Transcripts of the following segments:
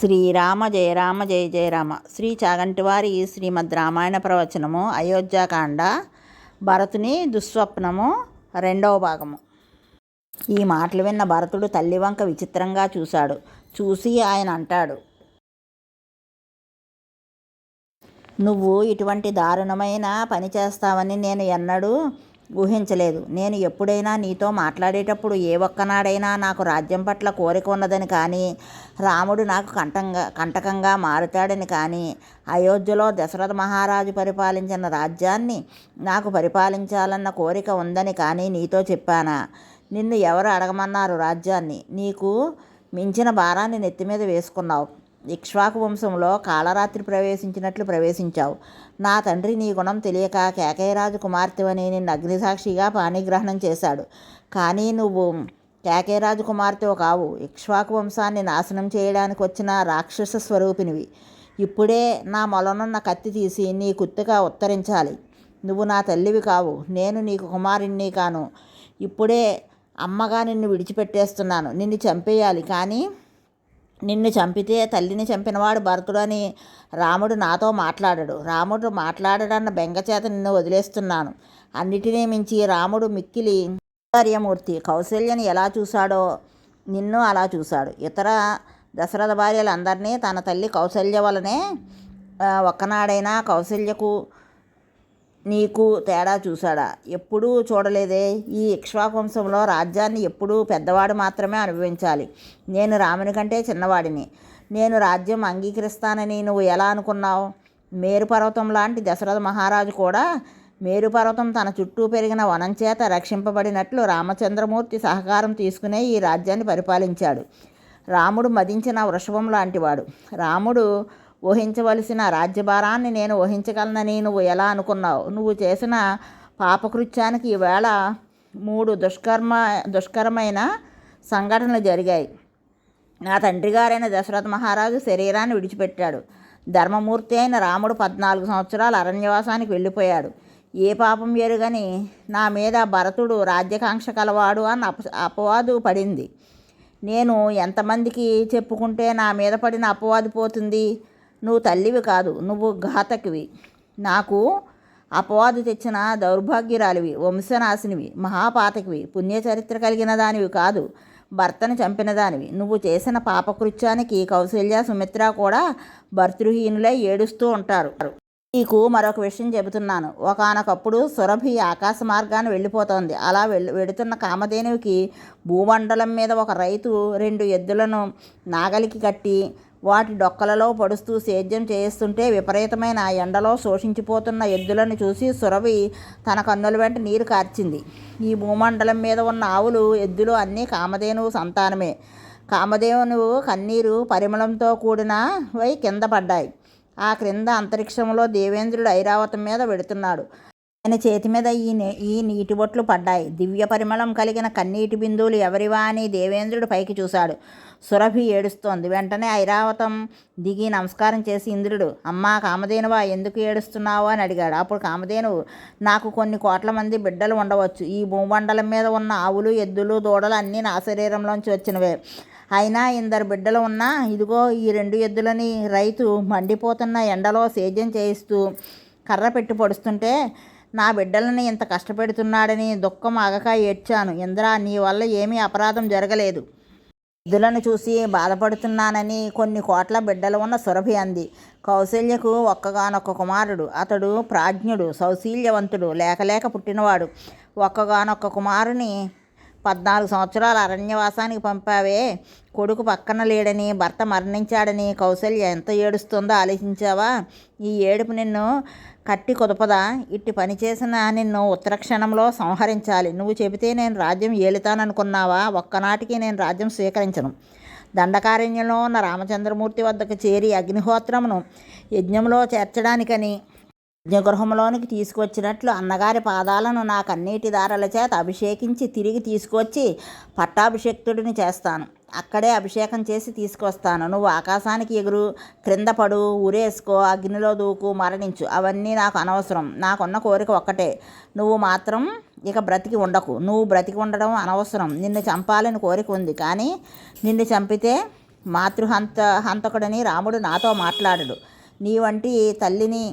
శ్రీరామ జయ రామ జయ జయ రామ. శ్రీ చాగంటివారి శ్రీమద్ రామాయణ ప్రవచనము అయోధ్యాకాండ భరతుని దుస్వప్నము రెండవ భాగము. ఈ మాటలు విన్న భరతుడు తల్లి వంక విచిత్రంగా చూశాడు. చూసి ఆయన అంటాడు నువ్వు ఇటువంటి దారుణమైన పని చేస్తావని నేను ఎన్నడూ ఊహించలేదు. నేను ఎప్పుడైనా నీతో మాట్లాడేటప్పుడు ఏ ఒక్కనాడైనా నాకు రాజ్యం పట్ల కోరిక ఉన్నదని కానీ రాముడు నాకు కంటంగా కంటకంగా మారుతాడని కానీ అయోధ్యలో దశరథ మహారాజు పరిపాలించిన రాజ్యాన్ని నాకు పరిపాలించాలన్న కోరిక ఉందని కానీ నీతో చెప్పానా? నిన్ను ఎవరు అడగమన్నారు రాజ్యాన్ని? నీకు మించిన భారాన్ని నెత్తి మీద వేసుకున్నావు. ఇక్ష్వాకు వంశంలో కాళరాత్రి ప్రవేశించినట్లు ప్రవేశించావు. నా తండ్రి నీ గుణం తెలియక కేకయరాజు కుమార్తెవని నిన్ను అగ్నిసాక్షిగా పాణిగ్రహణం చేశాడు. కానీ నువ్వు కేకయరాజు కుమార్తెవు కావు. ఇక్ష్వాకు వంశాన్ని నాశనం చేయడానికి వచ్చిన రాక్షస స్వరూపినివి. ఇప్పుడే నా మొలనున్న కత్తి తీసి నీ కుత్తుగా ఉత్తరించాలి. నువ్వు నా తల్లివి కావు. నేను నీకు కుమారుణ్ణి కాను. ఇప్పుడే అమ్మగా నిన్ను విడిచిపెట్టేస్తున్నాను. నిన్ను చంపేయాలి. కానీ నిన్ను చంపితే తల్లిని చంపినవాడు భరతుడని రాముడు నాతో మాట్లాడాడు. రాముడు మాట్లాడడన్న బెంగచేత నిన్ను వదిలేస్తున్నాను. అన్నిటినీ మించి రాముడు మిక్కిలి ఆచార్యమూర్తి కౌశల్యని ఎలా చూశాడో నిన్ను అలా చూశాడు. ఇతర దశరథ భార్యలందరినీ తన తల్లి కౌశల్య వలనే ఒక్కనాడైనా కౌశల్యకు నీకు తేడా చూశాడా? ఎప్పుడూ చూడలేదే. ఈ ఇక్ష్వాకుంశంలో రాజ్యాన్ని ఎప్పుడూ పెద్దవాడు మాత్రమే అనుభవించాలి. నేను రాముని కంటే చిన్నవాడిని. నేను రాజ్యం అంగీకరిస్తానని నువ్వు ఎలా అనుకున్నావు? మేరుపర్వతం లాంటి దశరథ మహారాజు కూడా మేరుపర్వతం తన చుట్టూ పెరిగిన వనం చేత రక్షింపబడినట్లు రామచంద్రమూర్తి సహకారం తీసుకునే ఈ రాజ్యాన్ని పరిపాలించాడు. రాముడు మదించిన వృషభం లాంటివాడు. రాముడు ఊహించవలసిన రాజ్యభారాన్ని నేను వహించగలనని నువ్వు ఎలా అనుకున్నావు? నువ్వు చేసిన పాపకృత్యానికి ఈవేళ మూడు దుష్కర్మ దుష్కరమైన సంఘటనలు జరిగాయి. నా తండ్రి గారైన దశరథ మహారాజు శరీరాన్ని విడిచిపెట్టాడు. ధర్మమూర్తి అయిన రాముడు పద్నాలుగు సంవత్సరాలు అరణ్యవాసానికి వెళ్ళిపోయాడు. ఏ పాపం ఎరుగని నా మీద భరతుడు రాజ్యకాంక్ష కలవాడు అని అప అపవాదు పడింది. నేను ఎంతమందికి చెప్పుకుంటే నా మీద పడిన అపవాదు పోతుంది? నువ్వు తల్లివి కాదు నువ్వు ఘాతకివి. నాకు అపవాదు తెచ్చిన దౌర్భాగ్యురాలివి వంశనాశినివి మహాపాతకివి పుణ్యచరిత్ర కలిగిన దానివి కాదు భర్తను చంపిన దానివి. నువ్వు చేసిన పాపకృత్యానికి కౌశల్య సుమిత్ర కూడా భర్తృహీనులై ఏడుస్తూ ఉంటారు. నీకు మరొక విషయం చెబుతున్నాను. ఒకనొకప్పుడు సురభి ఆకాశ మార్గాన్ని వెళ్ళిపోతోంది. అలా వెళ్ళి వెడుతున్న కామధేనువికి భూమండలం మీద ఒక రైతు రెండు ఎద్దులను నాగలికి కట్టి వాటి డొక్కలలో పడుస్తూ సేద్యం చేస్తుంటే విపరీతమైన ఎండలో శోషించిపోతున్న ఎద్దులను చూసి సురవి తన కన్నుల వెంట నీరు కార్చింది. ఈ భూమండలం మీద ఉన్న ఆవులు ఎద్దులు అన్నీ కామధేనువు సంతానమే. కామధేనువు కన్నీరు పరిమళంతో కూడిన వై కింద పడ్డాయి. ఆ క్రింద అంతరిక్షంలో దేవేంద్రుడు ఐరావతం మీద వెడుతున్నాడు. ఆయన చేతి మీద ఈ ఈ నీటి బొట్లు పడ్డాయి. దివ్య పరిమళం కలిగిన కన్నీటి బిందువులు ఎవరివా అని దేవేంద్రుడు పైకి చూశాడు. సురభి ఏడుస్తోంది. వెంటనే ఐరావతం దిగి నమస్కారం చేసి ఇంద్రుడు అమ్మా కామధేనువా ఎందుకు ఏడుస్తున్నావు? అని అడిగాడు. అప్పుడు కామధేనువు నాకు కొన్ని కోట్ల మంది బిడ్డలు ఉండవచ్చు. ఈ భూమండలం మీద ఉన్న ఆవులు ఎద్దులు దూడలు అన్నీ నా శరీరంలోంచి వచ్చినవే. అయినా ఇందరు బిడ్డలు ఉన్నా ఇదిగో ఈ రెండు ఎద్దులని రైతు మండిపోతున్న ఎండలో సేద్యం చేయిస్తూ కర్ర పెట్టి పొడుస్తుంటే నా బిడ్డలని ఇంత కష్టపెడుతున్నాడని దుఃఖం ఆగక ఏడ్చాను. ఇంద్రా నీ వల్ల ఏమీ అపరాధం జరగలేదు. ఎద్దులను చూసి బాధపడుతున్నానని కొన్ని కోట్ల బిడ్డలు ఉన్న సురభి అంది. కౌశల్యకు ఒక్కగానొక్క కుమారుడు. అతడు ప్రాజ్ఞుడు సౌశీల్యవంతుడు లేకలేక పుట్టినవాడు. ఒక్కగానొక్క కుమారుని పద్నాలుగు సంవత్సరాల అరణ్యవాసానికి పంపావే. కొడుకు పక్కన లేడని భర్త మరణించాడని కౌశల్య ఎంత ఏడుస్తుందో ఆలోచించావా? ఈ ఏడుపు నిన్ను కట్టి కుదపదా? ఇట్టి పని చేసిన నిన్ను ఉత్తర క్షణంలో సంహరించాలి. నువ్వు చెబితే నేను రాజ్యం ఏలుతాననుకున్నావా? ఒక్కనాటికి నేను రాజ్యం స్వీకరించను. దండకారణ్యంలో ఉన్న రామచంద్రమూర్తి వద్దకు చేరి అగ్నిహోత్రమును యజ్ఞంలో చేర్చడానికని నిగృహంలోనికి తీసుకొచ్చినట్లు అన్నగారి పాదాలను నా కన్నీటి దారల చేత అభిషేకించి తిరిగి తీసుకొచ్చి పట్టాభిషేక్తుడిని చేస్తాను. అక్కడే అభిషేకం చేసి తీసుకొస్తాను నువ్వు ఆకాశానికి ఎగురు క్రింద పడు ఉరేసుకో అగ్నిలో దూకు మరణించు. అవన్నీ నాకు అనవసరం. నాకున్న కోరిక ఒక్కటే. నువ్వు మాత్రం ఇక బ్రతికి ఉండకు. నువ్వు బ్రతికి ఉండడం అనవసరం. నిన్ను చంపాలని కోరిక ఉంది. కానీ నిన్ను చంపితే మాతృహంత హంతకుడని రాముడు నాతో మాట్లాడడు. నీ వంటి తల్లిని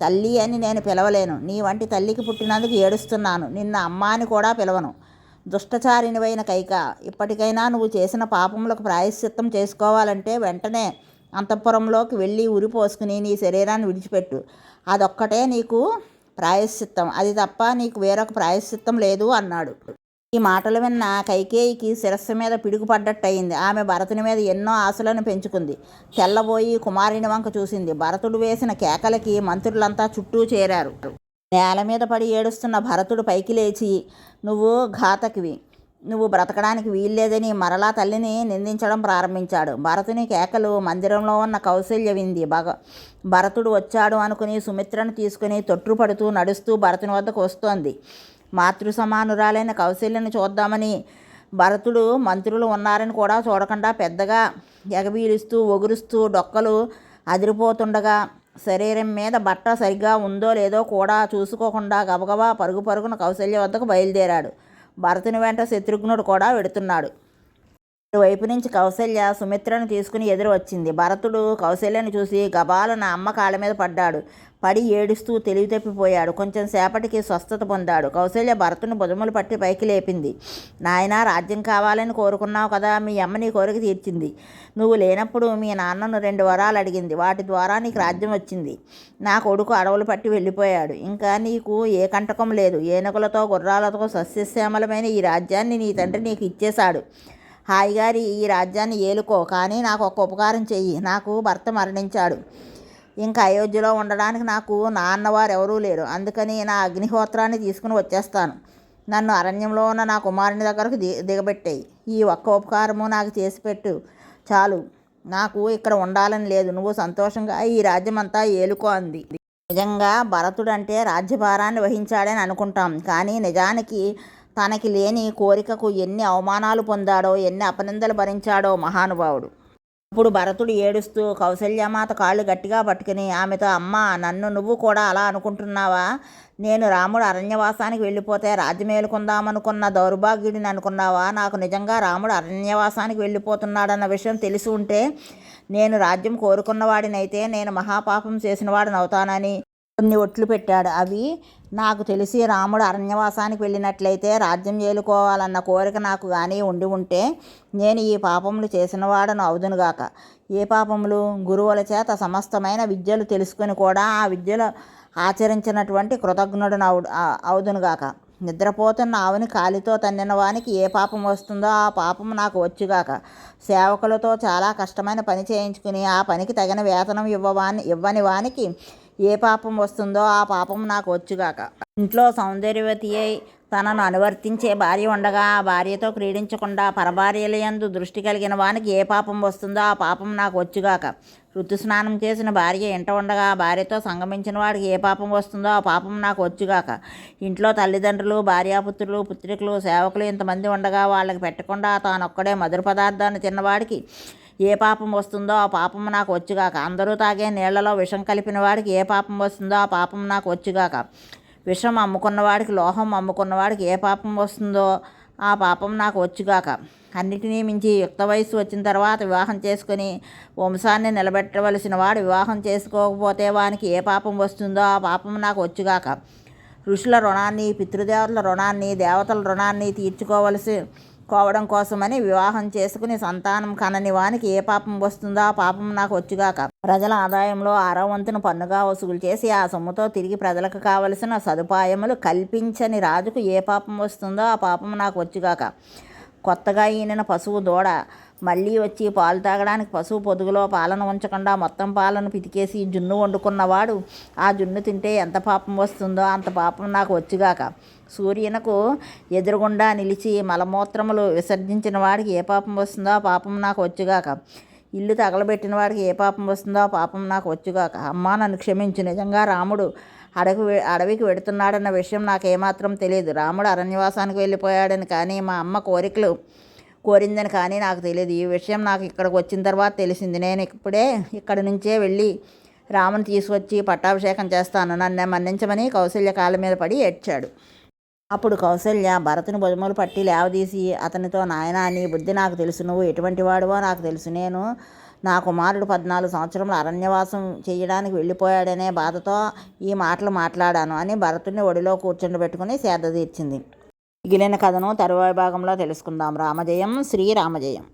తల్లి అని నేను పిలవలేను. నీ వంటి తల్లికి పుట్టినందుకు ఏడుస్తున్నాను. నిన్న అమ్మ అని కూడా పిలవను. దుష్టచారినివైన కైక ఇప్పటికైనా నువ్వు చేసిన పాపములకు ప్రాయశ్చిత్తం చేసుకోవాలంటే వెంటనే అంతఃపురంలోకి వెళ్ళి ఉరిపోసుకుని నీ శరీరాన్ని విడిచిపెట్టు. అదొక్కటే నీకు ప్రాయశ్చిత్తం. అది తప్ప నీకు వేరొక ప్రాయశ్చిత్తం లేదు అన్నాడు. ఈ మాటలు విన్న కైకేయికి శిరస్సు మీద పిడుగుపడ్డట్టయింది. ఆమె భరతుని మీద ఎన్నో ఆశలను పెంచుకుంది. తెల్లబోయి కుమారుని వంక చూసింది. భరతుడు వేసిన కేకలకి మంత్రులంతా చుట్టూ చేరారు. నేల మీద పడి ఏడుస్తున్న భరతుడు పైకి లేచి నువ్వు ఘాతకివి. నువ్వు బ్రతకడానికి వీల్లేదని మరలా తల్లిని నిందించడం ప్రారంభించాడు భరతుని కేకలు మందిరంలో ఉన్న కౌశల్య వింది. భగ భరతుడు వచ్చాడు అనుకుని సుమిత్రను తీసుకుని తొట్టుపడుతూ నడుస్తూ భరతుని వద్దకు వస్తోంది. మాతృ సమానురాలైన కౌశల్యను చూద్దామని భరతుడు మంత్రులు ఉన్నారని కూడా చూడకుండా పెద్దగా ఎగబీలుస్తూ ఒగురుస్తూ డొక్కలు అదిరిపోతుండగా శరీరం మీద బట్ట సరిగ్గా ఉందో లేదో కూడా చూసుకోకుండా గబగబా పరుగు పరుగున కౌశల్య వద్దకు బయలుదేరాడు. భరతుని వెంట శత్రుఘ్నుడు కూడా వెడుతున్నాడు. వైపు నుంచి కౌశల్య సుమిత్రను తీసుకుని ఎదురు వచ్చింది. భరతుడు కౌశల్యను చూసి గబాలన అమ్మ కాళ్ళ మీద పడ్డాడు. పడి ఏడుస్తూ తెలివి తప్పిపోయాడు. కొంచెం సేపటికి స్వస్థత పొందాడు. కౌశల్య భరతుని భుజములు పట్టి పైకి లేపింది. నాయన రాజ్యం కావాలని కోరుకున్నావు కదా. మీ అమ్మ నీ కోరిక తీర్చింది. నువ్వు లేనప్పుడు మీ నాన్నను రెండు వరాలు అడిగింది. వాటి ద్వారా నీకు రాజ్యం వచ్చింది. నా కొడుకు అడవులు పట్టి వెళ్ళిపోయాడు. ఇంకా నీకు ఏ కంటకం లేదు. ఏనుగులతో గుర్రాలతో సస్యశ్యామలమైన ఈ రాజ్యాన్ని నీ తండ్రి నీకు ఇచ్చేశాడు. హాయిగారి ఈ రాజ్యాన్ని ఏలుకో కానీ నాకు ఒక ఉపకారం చెయ్యి. నాకు భర్త మరణించాడు. ఇంకా అయోధ్యలో ఉండడానికి నాకు నాన్నవారు ఎవరూ లేరు. అందుకని నా అగ్నిహోత్రాన్ని తీసుకుని వచ్చేస్తాను. నన్ను అరణ్యంలో ఉన్న నా కుమారుని దగ్గరకు ది దిగబెట్టాయి. ఈ ఒక్క ఉపకారము నాకు చేసి పెట్టు. చాలు. నాకు ఇక్కడ ఉండాలని లేదు. నువ్వు సంతోషంగా ఈ రాజ్యమంతా ఏలుకో అంది. నిజంగా భరతుడంటే రాజ్యభారాన్ని వహించాడని అనుకుంటాం. కానీ నిజానికి తనకి లేని కోరికకు ఎన్ని అవమానాలు పొందాడో ఎన్ని అపనిందలు భరించాడో మహానుభావుడు. అప్పుడు భరతుడు ఏడుస్తూ కౌసల్యమాత కాళ్ళు గట్టిగా పట్టుకుని ఆమెతో అమ్మ నన్ను నువ్వు కూడా అలా అనుకుంటున్నావా? నేను రాముడు అరణ్యవాసానికి వెళ్ళిపోతే రాజ్యమేలుకుందామనుకున్న దౌర్భాగ్యుడిని అనుకున్నావా? నాకు నిజంగా రాముడు అరణ్యవాసానికి వెళ్ళిపోతున్నాడన్న విషయం తెలిసి ఉంటే నేను రాజ్యం కోరుకున్నవాడినైతే నేను మహాపాపం చేసిన వాడిని అవుతానని కొన్ని ఒట్లు పెట్టాడు. అవి నాకు తెలిసి రాముడు అరణ్యవాసానికి వెళ్ళినట్లయితే రాజ్యం ఏలుకోవాలన్న కోరిక నాకు కానీ ఉండి ఉంటే నేను ఈ పాపములు చేసినవాడను అవుదునుగాక ఏ పాపములు? గురువుల చేత సమస్తమైన విద్యలు తెలుసుకుని కూడా ఆ విద్యలు ఆచరించినటువంటి కృతజ్ఞుడు అవుదునుగాక నిద్రపోతున్న ఆవుని కాలితో తన్నిన వానికి ఏ పాపం వస్తుందో ఆ పాపం నాకు వచ్చుగాక. సేవకులతో చాలా కష్టమైన పని చేయించుకుని ఆ పనికి తగిన వేతనం ఇవ్వవాని ఇవ్వని వానికి ఏ పాపం వస్తుందో ఆ పాపం నాకు వచ్చుగాక. ఇంట్లో సౌందర్యవతి అయి తనను అనువర్తించే భార్య ఉండగా ఆ భార్యతో క్రీడించకుండా పరభార్యలయందు దృష్టి కలిగిన వానికి ఏ పాపం వస్తుందో ఆ పాపం నాకు వచ్చుగాక. ఋతుస్నానం చేసిన భార్య ఇంట ఉండగా భార్యతో సంగమించిన వాడికి ఏ పాపం వస్తుందో ఆ పాపం నాకు వచ్చుగాక. ఇంట్లో తల్లిదండ్రులు భార్యాపుత్రులు పుత్రికలు సేవకులు ఇంతమంది ఉండగా వాళ్ళకి పెట్టకుండా తానొక్కడే మధుర పదార్థాన్ని తిన్నవాడికి ఏ పాపం వస్తుందో ఆ పాపం నాకు వచ్చుగాక. అందరూ తాగే నీళ్ళలో విషం కలిపిన వాడికి ఏ పాపం వస్తుందో ఆ పాపం నాకు వచ్చుగాక. విషం అమ్ముకున్నవాడికి లోహం అమ్ముకున్నవాడికి ఏ పాపం వస్తుందో ఆ పాపం నాకు వచ్చుగాక. అన్నిటినీ మించి యుక్త వయస్సు వచ్చిన తర్వాత వివాహం చేసుకుని వంశాన్ని నిలబెట్టవలసిన వాడు వివాహం చేసుకోకపోతే వానికి ఏ పాపం వస్తుందో ఆ పాపం నాకు వచ్చుగాక. ఋషుల రుణాన్ని పితృదేవతల రుణాన్ని దేవతల రుణాన్ని తీర్చుకోవలసి కోవడం కోసమని వివాహం చేసుకుని సంతానం కనని వానికి ఏ పాపం వస్తుందో ఆ పాపం నాకు వచ్చుగాక. ప్రజల ఆదాయంలో ఆరో వంతును పన్నుగా వసూలు చేసి ఆ సొమ్ముతో తిరిగి ప్రజలకు కావలసిన సదుపాయములు కల్పించని రాజుకు ఏ పాపం వస్తుందో ఆ పాపం నాకు వచ్చుగాక. కొత్తగా ఈనిన పశువు దూడ మళ్ళీ వచ్చి పాలు తాగడానికి పశువు పొదుగులో పాలను ఉంచకుండా మొత్తం పాలను పితికేసి జున్ను వండుకున్నవాడు ఆ జున్ను తింటే ఎంత పాపం వస్తుందో అంత పాపం నాకు వచ్చుగాక. సూర్యునకు ఎదురుగుండా నిలిచి మలమూత్రములు విసర్జించిన వాడికి ఏ పాపం వస్తుందో ఆ పాపం నాకు వచ్చుగాక. ఇల్లు తగలబెట్టిన వాడికి ఏ పాపం వస్తుందో ఆ పాపం నాకు వచ్చుగాక. అమ్మ నన్ను క్షమించు. నిజంగా రాముడు అడవి అడవికి వెడుతున్నాడన్న విషయం నాకు ఏమాత్రం తెలియదు రాముడు అరణ్యవాసానికి వెళ్ళిపోయాడని కానీ మా అమ్మ కోరికలు కోరిందని కానీ నాకు తెలియదు ఈ విషయం నాకు ఇక్కడికి వచ్చిన తర్వాత తెలిసింది. నేను ఇప్పుడే ఇక్కడి నుంచే వెళ్ళి రాముని తీసుకొచ్చి పట్టాభిషేకం చేస్తాను. నన్ను మన్నించమని కౌశల్య కాళ్ళ మీద పడి ఏడ్చాడు. అప్పుడు కౌసల్య భరతుని భుజములు పట్టి లేవదీసి అతనితో నాయనా నీ బుద్ధి నాకు తెలుసు. నువ్వు ఎటువంటి వాడువో నాకు తెలుసు. నేను నా కుమారుడు పద్నాలుగు సంవత్సరములు అరణ్యవాసం చేయడానికి వెళ్ళిపోయాడనే బాధతో ఈ మాటలు మాట్లాడాను అని భరతుని ఒడిలో కూర్చుండబెట్టుకుని సేద తీర్చింది. మిగిలిన కథను తరువాయి భాగంలో తెలుసుకుందాం. రామజయం శ్రీరామజయం.